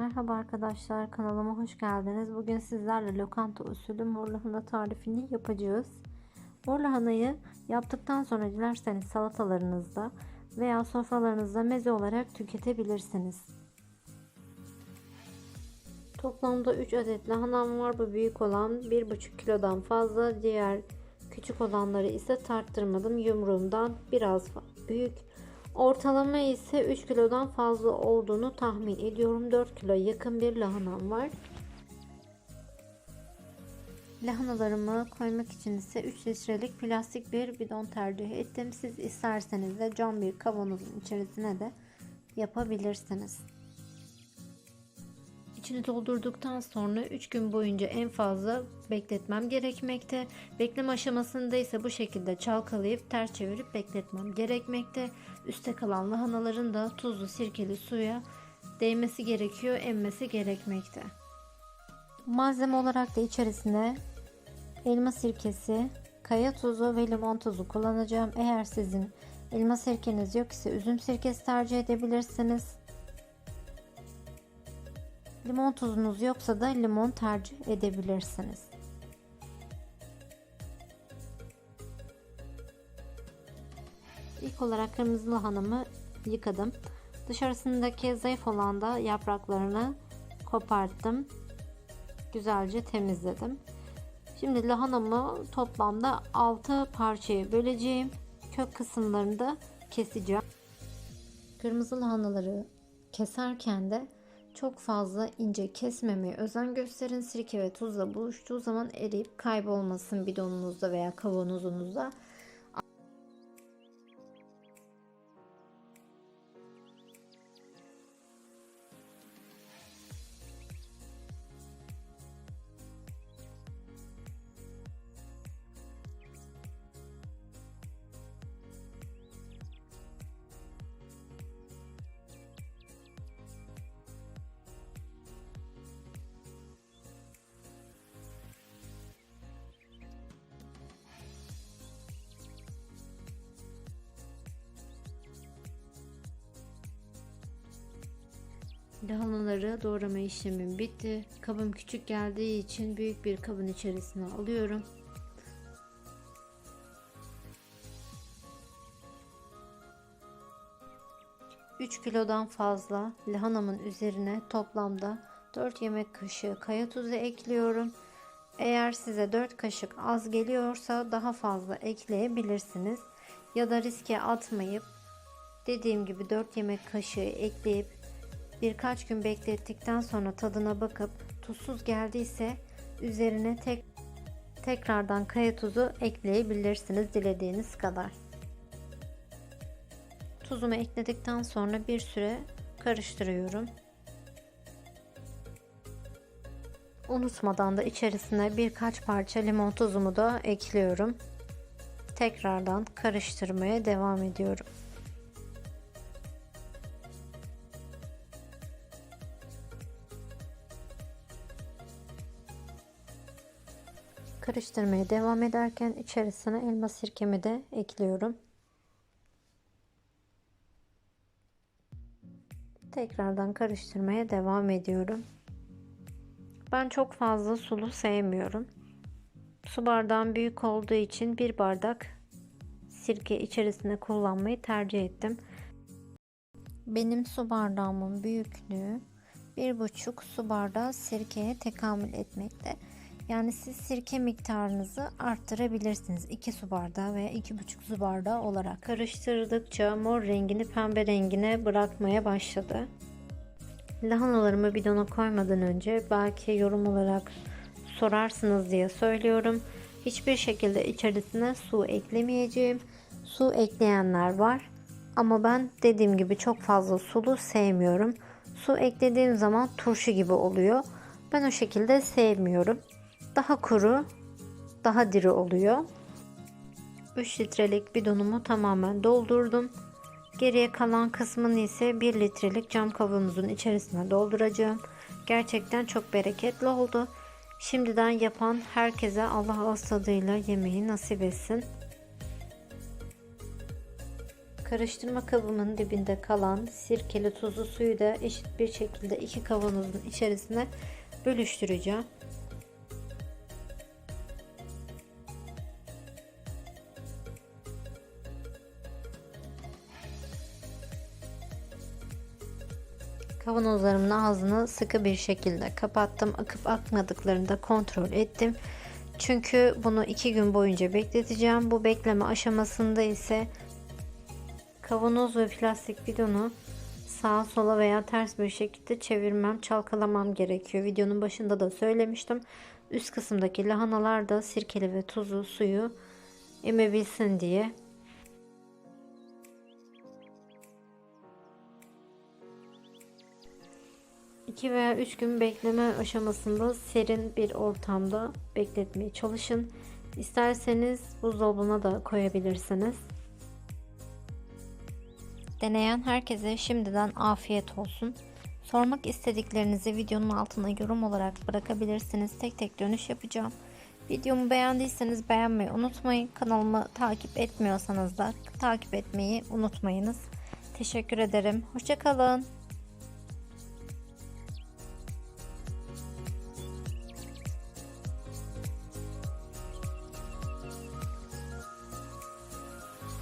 Merhaba arkadaşlar kanalıma hoş geldiniz. Bugün sizlerle lokanta usulü mor tarifini yapacağız. Mor lahanayı yaptıktan sonra dilerseniz salatalarınızda veya sofralarınızda meze olarak tüketebilirsiniz. Toplamda 3 adet lahanam var. Bu büyük olan 1,5 kilodan fazla. Diğer küçük olanları ise tarttırmadım. Yumruğumdan biraz büyük. Ortalama ise 3 kilodan fazla olduğunu tahmin ediyorum. 4 kilo yakın bir lahanam var. Lahanalarımı koymak için ise 3 litrelik plastik bir bidon tercih ettim. Siz isterseniz de cam bir kavanozun içerisine de yapabilirsiniz. İçini doldurduktan sonra 3 gün boyunca en fazla bekletmem gerekmekte. Bekleme aşamasında ise bu şekilde çalkalayıp ters çevirip bekletmem gerekmekte. Üste kalan lahanaların da tuzlu sirkeli suya değmesi gerekiyor, emmesi gerekmekte. Malzeme olarak da içerisine elma sirkesi, kaya tuzu ve limon tuzu kullanacağım. Eğer sizin elma sirkeniz yok ise üzüm sirkesi tercih edebilirsiniz. Limon tuzunuz yoksa da limon tercih edebilirsiniz. İlk olarak kırmızı lahanamı yıkadım. Dışarısındaki zayıf olan da yapraklarını koparttım. Güzelce temizledim. Şimdi lahanamı toplamda 6 parçaya böleceğim. Kök kısımlarını da keseceğim. Kırmızı lahanaları keserken de çok fazla ince kesmemeye özen gösterin. Sirke ve tuzla buluştuğu zaman eriyip kaybolmasın bidonunuzda veya kavanozunuzda. Lahanaları doğrama işlemim bitti. Kabım küçük geldiği için büyük bir kabın içerisine alıyorum. Üç kilodan fazla lahanamın üzerine toplamda 4 yemek kaşığı kaya tuzu ekliyorum. Eğer size 4 kaşık az geliyorsa daha fazla ekleyebilirsiniz. Ya da riske atmayıp dediğim gibi 4 yemek kaşığı ekleyip Birkaç gün beklettikten sonra tadına bakıp tuzsuz geldiyse üzerine tek tekrardan kaya tuzu ekleyebilirsiniz dilediğiniz kadar. Tuzumu ekledikten sonra bir süre karıştırıyorum. Unutmadan da içerisine birkaç parça limon tuzumu da ekliyorum. Tekrardan karıştırmaya devam ediyorum. Karıştırmaya devam ederken içerisine elma sirkemi de ekliyorum. Tekrardan karıştırmaya devam ediyorum. Ben çok fazla sulu sevmiyorum. Su bardağım büyük olduğu için bir bardak sirke içerisine kullanmayı tercih ettim. Benim su bardağımın büyüklüğü bir buçuk su bardağı sirkeye tekamül etmekte. Yani siz sirke miktarınızı arttırabilirsiniz. 2 su bardağı veya 2,5 su bardağı olarak. Karıştırdıkça mor rengini pembe rengine bırakmaya başladı. Lahanalarımı bidona koymadan önce belki yorum olarak sorarsınız diye söylüyorum. Hiçbir şekilde içerisine su eklemeyeceğim. Su ekleyenler var. Ama ben dediğim gibi çok fazla sulu sevmiyorum. Su eklediğim zaman turşu gibi oluyor. Ben o şekilde sevmiyorum daha kuru, daha diri oluyor. 3 litrelik bidonumu tamamen doldurdum. Geriye kalan kısmını ise 1 litrelik cam kavanozun içerisine dolduracağım. Gerçekten çok bereketli oldu. Şimdiden yapan herkese Allah ağız yemeği nasip etsin. Karıştırma kabımın dibinde kalan sirkeli tuzlu suyu da eşit bir şekilde iki kavanozun içerisine bölüştüreceğim. Kavanozlarımın ağzını sıkı bir şekilde kapattım. Akıp akmadıklarını da kontrol ettim. Çünkü bunu iki gün boyunca bekleteceğim. Bu bekleme aşamasında ise kavanoz ve plastik bidonu sağa sola veya ters bir şekilde çevirmem, çalkalamam gerekiyor. Videonun başında da söylemiştim. Üst kısımdaki lahanalar da sirkeli ve tuzlu suyu emebilsin diye. İki veya üç gün bekleme aşamasında serin bir ortamda bekletmeye çalışın. İsterseniz buzdolabına da koyabilirsiniz. Deneyen herkese şimdiden afiyet olsun. Sormak istediklerinizi videonun altına yorum olarak bırakabilirsiniz. Tek tek dönüş yapacağım. Videomu beğendiyseniz beğenmeyi unutmayın. Kanalımı takip etmiyorsanız da takip etmeyi unutmayınız. Teşekkür ederim. Hoşçakalın.